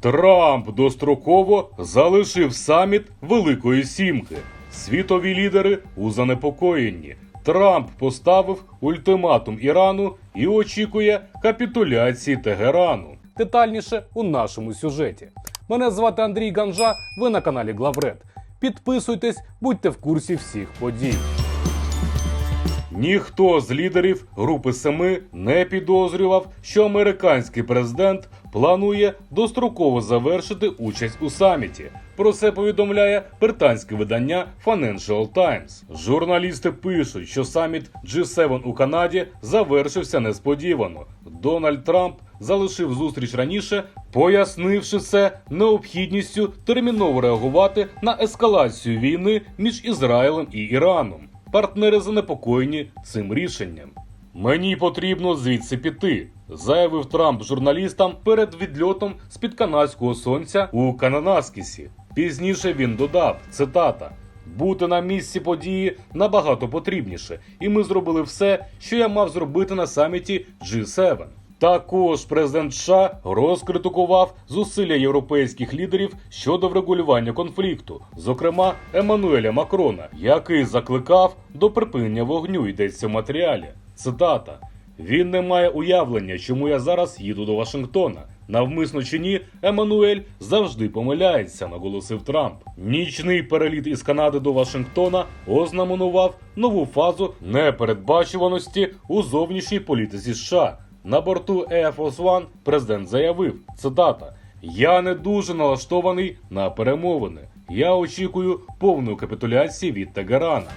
Трамп достроково залишив саміт Великої Сімки. Світові лідери у занепокоєнні. Трамп поставив ультиматум Ірану і очікує капітуляції Тегерану. Детальніше у нашому сюжеті. Мене звати Андрій Ганжа. Ви на каналі Главред. Підписуйтесь, будьте в курсі всіх подій. Ніхто з лідерів Групи Семи не підозрював, що американський президент планує достроково завершити участь у саміті. Про це повідомляє британське видання Financial Times. Журналісти пишуть, що саміт G7 у Канаді завершився несподівано. Дональд Трамп залишив зустріч раніше, пояснивши це необхідністю терміново реагувати на ескалацію війни між Ізраїлем і Іраном. Партнери занепокоєні цим рішенням. Мені потрібно звідси піти, заявив Трамп журналістам перед відльотом з під канадського сонця у Кананаскісі. Пізніше він додав цитата. Бути на місці події набагато потрібніше, і ми зробили все, що я мав зробити на саміті G7. Також президент США розкритикував зусилля європейських лідерів щодо врегулювання конфлікту, зокрема Еммануеля Макрона, який закликав до припинення вогню. Йдеться в матеріалі. Цитата: Він не має уявлення, чому я зараз їду до Вашингтона. Навмисно чи ні, Еммануель завжди помиляється, наголосив Трамп. Нічний переліт із Канади до Вашингтона ознаменував нову фазу непередбачуваності у зовнішній політиці США. На борту Air Force One президент заявив: цитата: Я не дуже налаштований на перемовини. Я очікую повної капітуляції від Тегерана.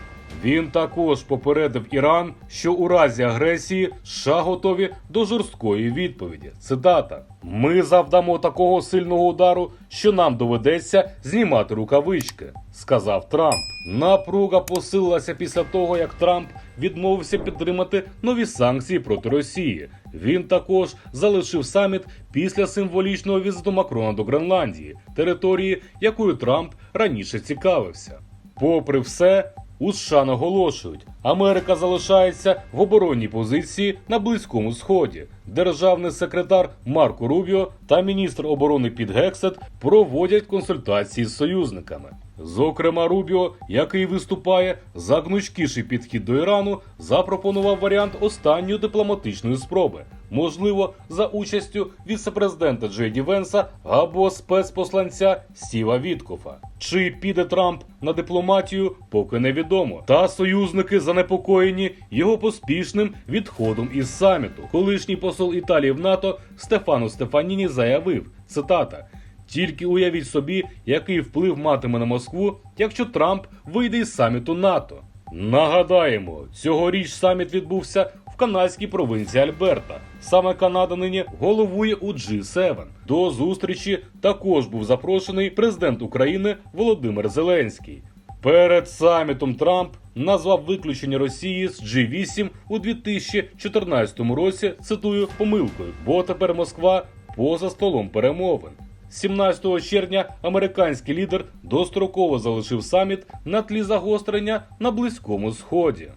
Він також попередив Іран, що у разі агресії США готові до жорсткої відповіді. Цитата: Ми завдамо такого сильного удару, що нам доведеться знімати рукавички, сказав Трамп. Напруга посилилася після того, як Трамп відмовився підтримати нові санкції проти Росії. Він також залишив саміт після символічного візиту Макрона до Гренландії, території, якою Трамп раніше цікавився. Попри все, у США наголошують, Америка залишається в оборонній позиції на Близькому Сході. Державний секретар Марко Рубіо та міністр оборони Піт Гексет проводять консультації з союзниками. Зокрема, Рубіо, який виступає за гнучкіший підхід до Ірану, запропонував варіант останньої дипломатичної спроби, можливо, за участю віце-президента Джейді Венса або спецпосланця Стіва Віткофа. Чи піде Трамп на дипломатію, поки невідомо. Та союзники занепокоєні його поспішним відходом із саміту. Колишній посол Італії в НАТО Стефано Стефаніні заявив: цитата. Тільки уявіть собі, який вплив матиме на Москву, якщо Трамп вийде із саміту НАТО. Нагадаємо, цьогоріч саміт відбувся в канадській провинції Альберта. Саме Канада нині головує у G7. До зустрічі також був запрошений президент України Володимир Зеленський. Перед самітом Трамп назвав виключення Росії з G8 у 2014 році. Цитую помилкою, бо тепер Москва поза столом перемовин. 17 червня американський лідер достроково залишив саміт на тлі загострення на Близькому Сході.